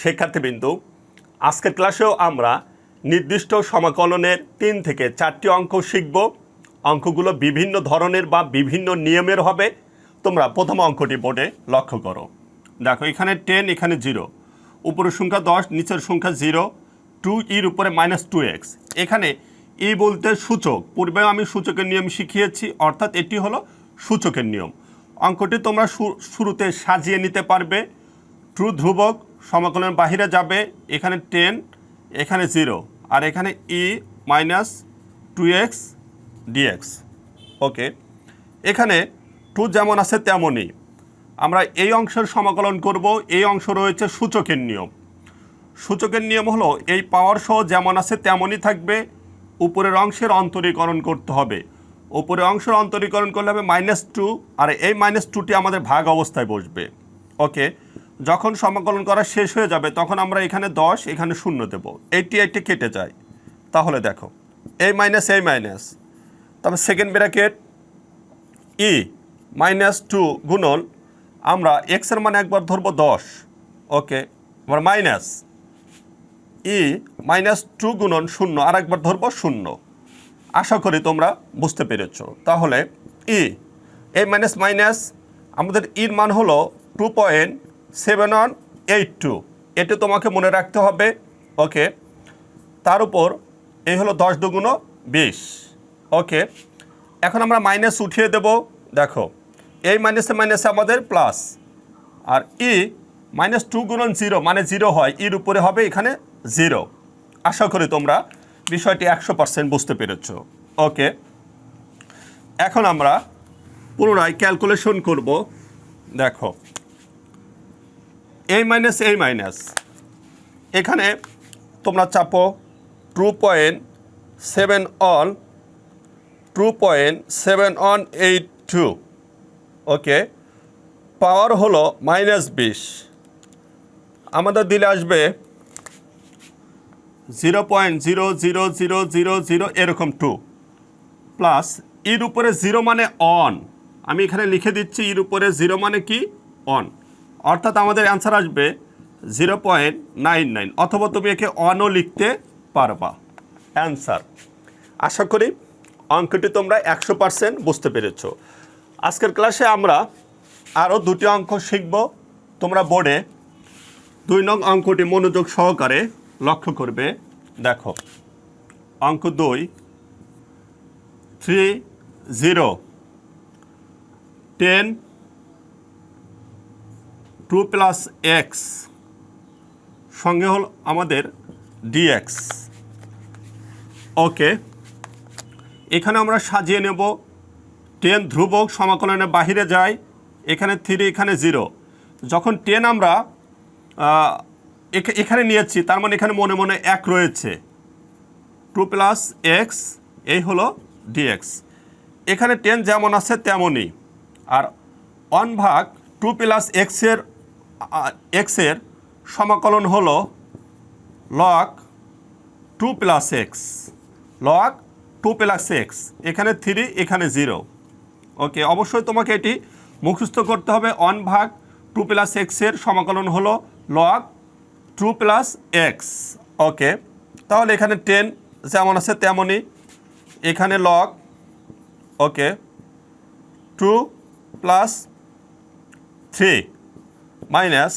শিক্ষার্থীবৃন্দু, আজকের ক্লাসেও আমরা নির্দিষ্ট সমাকলনের তিন থেকে চারটি অঙ্ক শিখব। অঙ্কগুলো বিভিন্ন ধরনের বা বিভিন্ন নিয়মের হবে। তোমরা প্রথম অঙ্কটি বোর্ডে লক্ষ্য করো। দেখো, এখানে টেন এখানে জিরো উপরের সংখ্যা দশ, নিচের সংখ্যা জিরো টু ইর উপরে মাইনাস টু এক্স এখানে ই বলতে সূচক। পূর্বে আমি সূচকের নিয়ম শিখিয়েছি, অর্থাৎ এটি হলো সূচকের নিয়ম। অঙ্কটি তোমরা শুরুতে সাজিয়ে নিতে পারবে। ট্রু ধ্রুবক সমাকলনের বাহিরে যাবে, এখানে টেন এখানে জিরো আর এখানে e minus two x dx okay এখানে টু যেমন আছে তেমনই। আমরা এই অংশের সমাকলন করব, এই অংশ রয়েছে সূচকের নিয়ম। সূচকের নিয়ম হলো এই পাওয়ার সহ যেমন আছে তেমনই থাকবে, উপরের অংশের অন্তরীকরণ করতে হবে। উপরের অংশের অন্তরীকরণ করলে হবে মাইনাস টু আর এই মাইনাস টুটি আমাদের ভাগ অবস্থায় বসবে। ওকে যখন সমাকলন করা শেষ হয়ে যাবে, তখন আমরা এখানে দশ, এখানে শূন্য দেব। এইটি এইটি কেটে যায়। তাহলে দেখো এই মাইনাস এই মাইনাস। তারপর second bracket e minus two গুণন, আমরা এক্সের মানে একবার ধরবো দশ। ওকে আবার মাইনাস। ই মাইনাস টু গুণন শূন্য, আর একবার ধরবো শূন্য। আশা করি তোমরা বুঝতে পেরেছ। তাহলে ই এই মাইনাস মাইনাস, আমাদের ইর মান হলো two point seven one eight two এটি তোমাকে মনে রাখতে হবে। ওকে তার উপর এই হলো দশ দুগুণ বিশ। ওকে এখন আমরা মাইনাস উঠিয়ে দেব। দেখো। এই মাইনাসে মাইনাসে আমাদের প্লাস আর ই মাইনাস টু গুণন জিরো মানে জিরো হয়। ইর উপরে হবে এখানে জিরো আশা করি তোমরা বিষয়টি একশো পার্সেন্ট বুঝতে পেরেছ। ওকে এখন আমরা পুনরায় ক্যালকুলেশন করব। দেখো। এই মাইনাস এই মাইনাস এখানে তোমরা চাপো two point seven one two point seven one eight two okay power হলো মাইনাস বিশ. আমাদের দিলে আসবে zero point zero zero zero zero zero এরকম টু প্লাস ইর উপরে জিরো মানে অন আমি এখানে লিখে দিচ্ছি ইর উপরে জিরো মানে কি? অন অর্থাৎ আমাদের অ্যান্সার আসবে জিরো পয়েন্ট নাইন নাইন অথবা তুমি একে অনও লিখতে পারবা। অ্যান্সার আশা করি অঙ্কটি তোমরা একশো পার্সেন্ট বুঝতে পেরেছ। আজকের ক্লাসে আমরা আরও দুটি অঙ্ক শিখব। তোমরা বোর্ডে দুই নং অঙ্কটি মনোযোগ সহকারে লক্ষ্য করবে। দেখো, অঙ্ক দুই three zero ten two plus x সঙ্গে হল আমাদের ডিএক্স। ওকে, এখানে আমরা সাজিয়ে নেব টেন ধ্রুবক সমাকলনের বাহিরে যায়, এখানে থ্রি, এখানে জিরো। যখন টেন আমরা এখানে নিয়েছি, তার মানে এখানে মনে মনে এক রয়েছে। টু প্লাস এক্স, এই হলো ডিএক্স। এখানে টেন যেমন আছে তেমনই। আর অন ভাগ টু প্লাস এক্সের এক্সের সমাকলন হলো log two plus x log two plus x এখানে থ্রি এখানে জিরো ওকে অবশ্যই তোমাকে এটি মুখস্থ করতে হবে। অন ভাগ টু প্লাস এক্সের সমাকলন হলো log two plus x okay তাহলে এখানে টেন যেমন আছে তেমনই এখানে log okay two plus three minus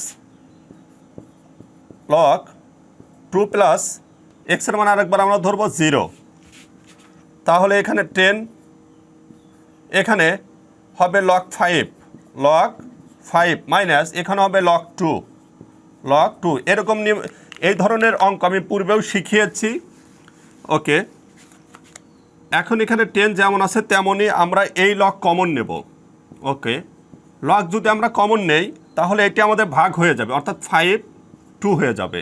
log two plus এক্সের মান আরেকবার আমরা ধরবো জিরো তাহলে এখানে টেন এখানে হবে log five log five minus এখানে হবে লক টু লক টু এরকম এই ধরনের অঙ্ক আমি পূর্বেও শিখিয়েছি। ওকে। এখন এখানে টেন যেমন আছে, তেমনই আমরা এই লক কমন নেব। ওকে। লক যদি আমরা কমন নেই তাহলে এটি আমাদের ভাগ হয়ে যাবে, অর্থাৎ ফাইভ টু হয়ে যাবে।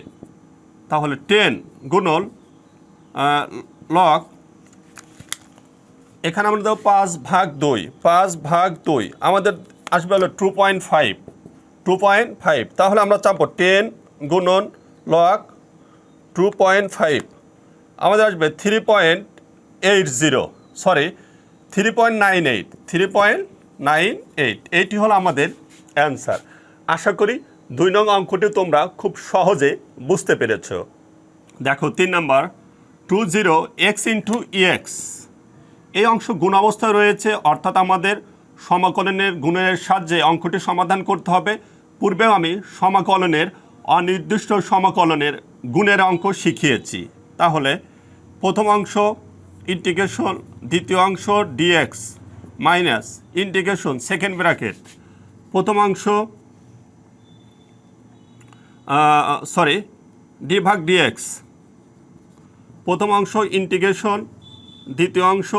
তাহলে টেন গুণন লক এখানে আমরা দেবো পাঁচ ভাগ দুই, পাঁচ ভাগ দুই, আমাদের আসবে হলো two point five two point five তাহলে আমরা চাপো টেন গুণন লক টু পয়েন্ট ফাইভ আমাদের আসবে three point eight zero sorry three point nine eight three point nine eight eighty হলো আমাদের অ্যান্সার আশা করি দুই নং অঙ্কটি তোমরা খুব সহজে বুঝতে পেরেছ। দেখো, তিন number, two zero x into e x এই অংশ গুণ অবস্থায় রয়েছে, অর্থাৎ আমাদের সমাকলনের গুণের সাহায্যে অঙ্কটি সমাধান করতে হবে। পূর্বেও আমি সমাকলনের অনির্দিষ্ট সমাকলনের গুণের অঙ্ক শিখিয়েছি। তাহলে, প্রথম অংশ ইন্টিগ্রেশন, দ্বিতীয় অংশ dx minus integration, second bracket. প্রথম অংশ সরি ডি ভাগ ডিএক্স প্রথম অংশ ইন্টিগ্রেশন দ্বিতীয় অংশ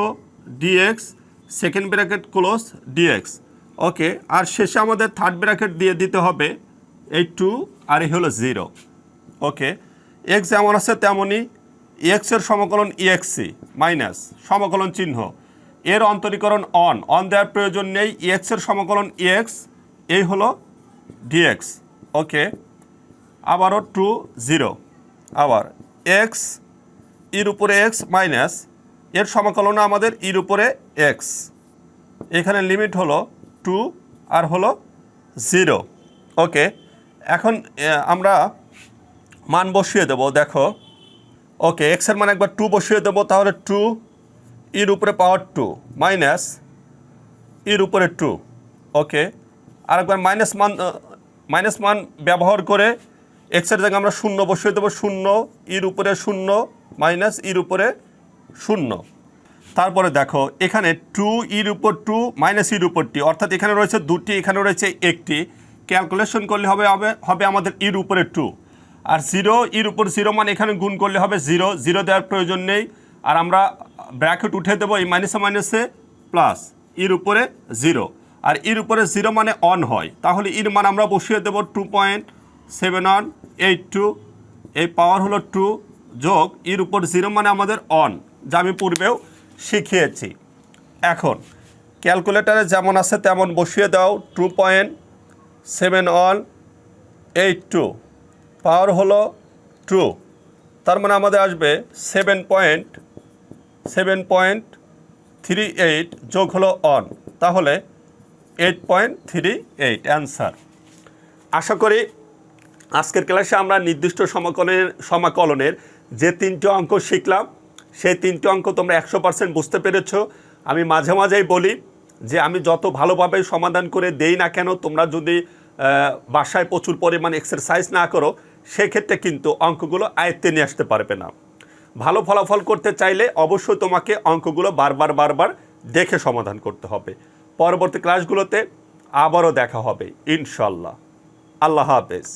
dx second bracket close dx okay আর শেষে আমাদের থার্ড ব্র্যাকেট দিয়ে দিতে হবে, এই টু আর এই হলো জিরো ওকে এক্স যেমন আছে তেমনই এক্সের সমকলন ইএক্সি মাইনাস সমকলন চিহ্ন। এর অন্তরীকরণ অন অন দেওয়ার প্রয়োজন নেই এক্সের সমকলন ইএক্স এই হলো ডিএক্স ওকে আবারও টু জিরো। আবার এক্স ইর উপরে এক্স মাইনাস এর সমাকলন আমাদের ইর উপরে এক্স এখানে লিমিট হলো টু আর হলো জিরো। ওকে, এখন আমরা মান বসিয়ে দেবো, দেখো। ওকে এক্সের মান একবার টু বসিয়ে দেবো, তাহলে টু ইর উপরে পাওয়ার টু মাইনাস ইর উপরে টু ওকে আর একবার মাইনাস মান মাইনাস মান ব্যবহার করে এক্সের জায়গায় আমরা শূন্য বসিয়ে দেবো, শূন্য ইর উপরে শূন্য মাইনাস ইর উপরে শূন্য। তারপরে দেখো, এখানে টু ইর উপর টু মাইনাস ইর উপর টি অর্থাৎ এখানে রয়েছে দুটি, এখানে রয়েছে একটি। ক্যালকুলেশন করলে হবে হবে আমাদের ইর উপরে টু আর জিরো ইর উপর জিরো মানে এখানে গুণ করলে হবে জিরো জিরো দেওয়ার প্রয়োজন নেই। আর আমরা ব্র্যাকেট উঠে দেবো এই মাইনাসে মাইনাসে প্লাস ইর উপরে জিরো আর ইর উপরে জিরো মানে অন হয়। তাহলে ইর মান আমরা বসিয়ে দেবো two point seven one, eight two, এই পাওয়ার হলো টু যোগ ইর উপর জিরো মানে আমাদের অন যা আমি পূর্বেও শিখিয়েছি। এখন, ক্যালকুলেটারে যেমন আছে তেমন বসিয়ে দাও, two point seven one, eight two, power হলো টু, তার মানে আমাদের আসবে seven point seven point three eight যোগ হলো অন তাহলে eight point three eight, answer. আশা করি আজকের ক্লাসে আমরা নির্দিষ্ট সমাকলনের সমাকলনের যে তিনটি অঙ্ক শিখলাম, সেই তিনটি অঙ্ক তোমরা একশো পার্সেন্ট বুঝতে পেরেছ। আমি মাঝে মাঝেই বলি যে আমি যত ভালোভাবে সমাধান করে দেই না কেন, তোমরা যদি বাসায় প্রচুর পরিমাণ এক্সারসাইজ না করো, সেক্ষেত্রে কিন্তু অঙ্কগুলো আয়ত্তে নিয়ে আসতে পারবে না। ভালো ফলাফল করতে চাইলে অবশ্যই তোমাকে অঙ্কগুলো বারবার বারবার দেখে সমাধান করতে হবে। পরবর্তী ক্লাসগুলোতে আবারও দেখা হবে ইনশাল্লাহ আল্লাহ হাফেজ।